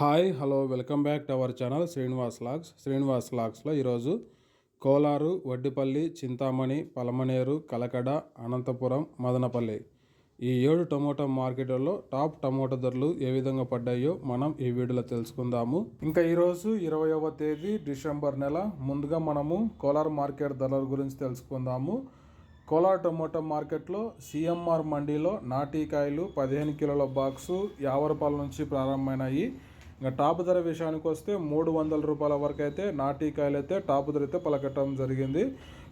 Hi hello welcome back to our channel Srinivas logs. Srinivas లాగ్స్లో ఈరోజు కోలారు వడ్డిపల్లి చింతామణి పలమనేరు కలకడ అనంతపురం మదనపల్లి ఈ ఏడు tomato మార్కెట్లలో టాప్ టమోటా ధరలు ఏ విధంగా పడ్డాయో మనం ఈ వీడియోలో తెలుసుకుందాము. ఇంకా ఈరోజు ఇరవైవ తేదీ డిసెంబర్ నెల. ముందుగా మనము కోలార్ మార్కెట్ ధరల గురించి తెలుసుకుందాము. కోలార్ టమోటా మార్కెట్లో సిఎంఆర్ మండీలో నాటీకాయలు పదిహేను కిలోల బాక్సు యాభై రూపాయల నుంచి ప్రారంభమైనాయి. ఇంకా టాప్ ధర విషయానికి వస్తే మూడు వందల రూపాయల వరకు అయితే నాటికాయలు అయితే టాప్ ధర అయితే పలకటం జరిగింది.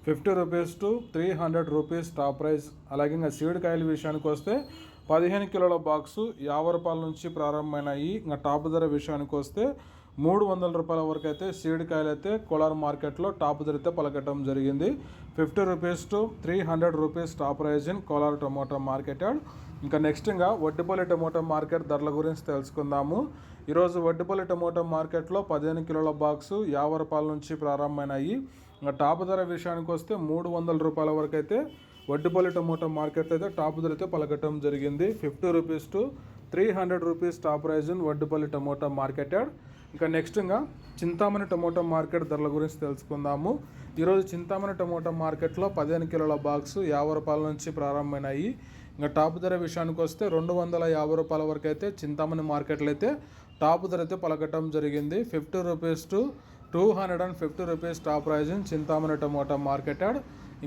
Fifty rupees to three hundred rupees top price. అలాగే ఇంకా సీడ్ కాయల విషయానికి వస్తే పదిహేను కిలోల బాక్సు యాభై రూపాయల నుంచి ప్రారంభమైనాయి ఇంకా టాప్ ధర విషయానికి వస్తే మూడు వందల రూపాయల వరకు అయితే సీడ్ కాయలు అయితే కోలార్ మార్కెట్లో టాప్ ధరితే పలకటం జరిగింది. Fifty rupees to three hundred rupees top price in Kolar tomato market ఇంకా నెక్స్ట్ ఇంకా వడ్డిపల్లి టమోటా మార్కెట్ ధరల గురించి తెలుసుకుందాము. ఈరోజు వడ్డిపల్లి టమోటా మార్కెట్లో పదిహేను కిలోల బాక్సు యాభై రూపాయల నుంచి ప్రారంభమైనాయి. ఇంకా టాప్ ధర విషయానికి వస్తే మూడు వందల రూపాయల వరకు అయితే వడ్డిపల్లి టమోటా మార్కెట్ అయితే టాప్ ధర అయితే పలకటం జరిగింది. Fifty rupees to three hundred rupees top price in Vaddipalli tomato market ఇంకా నెక్స్ట్ ఇంకా చింతామణి టమోటా మార్కెట్ ధరల గురించి తెలుసుకుందాము. ఈరోజు చింతామణి టమోటా మార్కెట్లో పదిహేను కిలోల బాక్స్ యాభై రూపాయల నుంచి ప్రారంభమైనాయి. ఇంకా టాప్ ధర విషయానికి వస్తే రెండు వందల యాభై రూపాయల వరకు అయితే చింతామణి మార్కెట్లో అయితే టాప్ ధర అయితే పలకటం జరిగింది. Fifty rupees to two hundred and fifty rupees top price Chintamani tomato market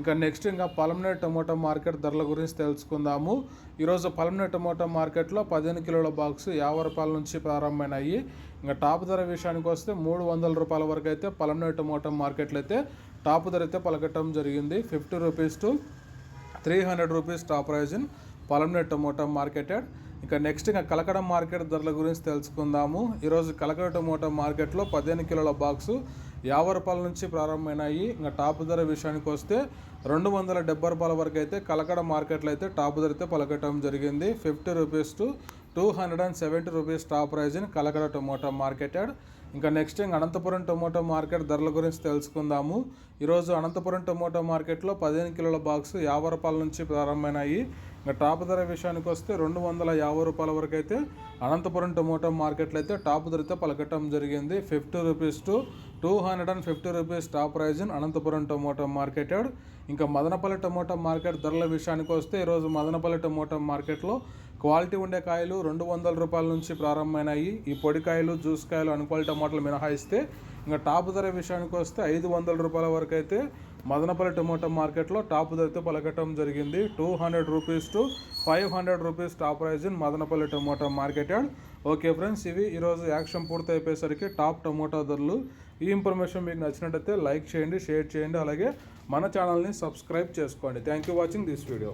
ఇంకా నెక్స్ట్ ఇంకా పలమనే టమోటా మార్కెట్ ధరల గురించి తెలుసుకుందాము. ఈరోజు పలమనే టమోటా మార్కెట్లో పదిహేను కిలోల బాక్స్ యాభై రూపాయల నుంచి ప్రారంభమైనాయి. ఇంకా టాప్ ధర విషయానికి వస్తే మూడు వందల రూపాయల వరకు అయితే పలమనే టమోటా మార్కెట్లో అయితే టాప్ ధర అయితే పలకటం జరిగింది. Fifty rupees to three hundred rupees top price in Palamaner tomato marketed. ఇంకా నెక్స్ట్ ఇంకా కలకడ మార్కెట్ ధరల గురించి తెలుసుకుందాము. ఈరోజు కలకడ టమోటా మార్కెట్లో పదిహేను కిలోల బాక్సు యాభై రూపాయల నుంచి ప్రారంభమైనాయి. ఇంకా టాప్ ధర విషయానికి వస్తే రెండు వందల డెబ్బై రూపాయల వరకు అయితే కలకడ మార్కెట్లో అయితే టాప్ ధర అయితే పలకటం జరిగింది. Fifty rupees to two hundred and seventy rupees top price in Kalakada tomato marketed ఇంకా నెక్స్ట్ ఇంకా అనంతపురం టొమాటో మార్కెట్ ధరల గురించి తెలుసుకుందాము. ఈరోజు అనంతపురం టొమాటో మార్కెట్లో పదిహేను కిలోల బాక్స్ యాభై రూపాయల నుంచి ప్రారంభమైనాయి. ఇంకా టాప్ ధర విషయానికి వస్తే రెండు వందల యాభై రూపాయల వరకు అయితే అనంతపురం టొమాటో మార్కెట్లో అయితే టాప్ ధరతో పలకటం జరిగింది. Fifty rupees to two hundred and fifty rupees top price in Anantapuram tomato marketed. ఇంకా మదనపల్లి టొమాటో మార్కెట్ ధరల విషయానికి వస్తే ఈరోజు మదనపల్లి టొమాటో మార్కెట్లో క్వాలిటీ ఉండే కాయలు రెండు వందల రూపాయల నుంచి ప్రారంభమైనాయి. ఈ పొడికాయలు జ్యూస్ కాయలు అన్క్వాలిటీ టమాటాలు మినహాయిస్తే ఇంకా టాప్ ధర విషయానికి వస్తే ఐదు వందల రూపాయల వరకు అయితే మదనపల్లి టొమాటో మార్కెట్లో టాప్ ధరతో పలకటం జరిగింది. Two hundred rupees to five hundred rupees top price in Madanapalle tomato market okay friends ఇవి ఈరోజు యాక్షన్ పూర్తి అయిపోయేసరికి టాప్ టొమాటో ధరలు. ఈ ఇన్ఫర్మేషన్ మీకు నచ్చినట్టయితే లైక్ చేయండి షేర్ చేయండి. అలాగే మన ఛానల్ని సబ్స్క్రైబ్ చేసుకోండి. Thank you watching this video.